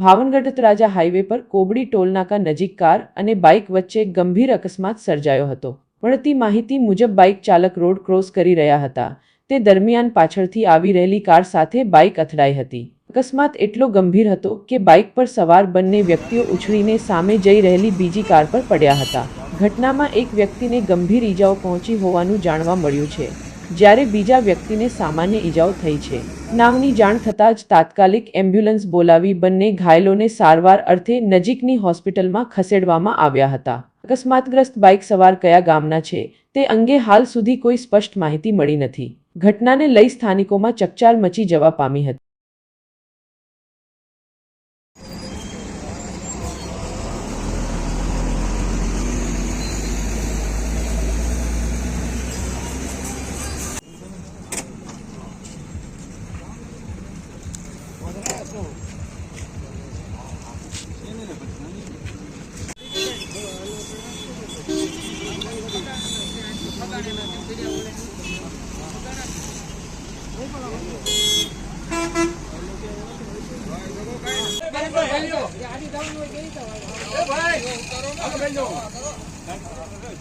ભાવનગઢ Talaja highway પર કોબડી ટોલનાકા નજીક car અને બાઇક વચ્ચે ગંભીર અકસ્માત સર્જાયો હતો. મળતી માહિતી મુજબ બાઇક ચાલક રોડ ક્રોસ કરી રહ્યા હતા. તે દરમિયાન પાછળથી આવી રહેલી કાર સાથે બાઇક અથડાઈ હતી. અકસ્માત એટલો ગંભીર હતો કે બાઇક પર સવાર બંને વ્યક્તિઓ ઉછળીને સામે જઈ રહેલી બીજી કાર પર પડ્યા હતા. ઘટનામાં એક વ્યક્તિને ગંભીર ઈજાઓ પહોંચી હોવાનું જાણવા મળ્યું છે, જ્યારે બીજા વ્યક્તિને સામાન્ય ઈજાઓ થઈ છે. નાવની જાણ થતાં જ તાત્કાલિક એમ્બ્યુલન્સ બોલાવી બંને ઘાયલોને સારવાર અર્થે નજીકની હોસ્પિટલમાં ખસેડવામાં આવ્યા હતા. અકસ્માતગ્રસ્ત બાઇક સવાર કયા ગામના છે તે અંગે હાલ સુધી કોઈ સ્પષ્ટ માહિતી મળી નથી. ઘટનાને લઈ સ્થાનિકોમાં ચકચાર મચી જવા પામી હતી.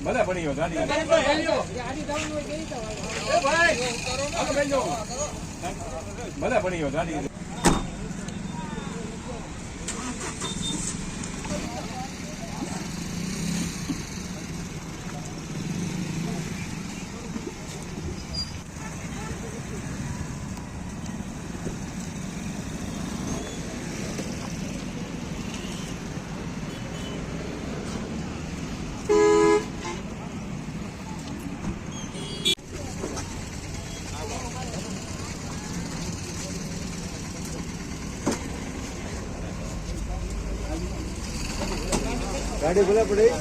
ભલે પડી ગાડી ભલે પડી ગાડી ગાડી ભલે પડી.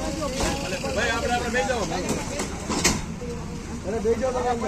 ભાઈ આપણે આપણે બેસી જાઓ. અરે બેજો તમે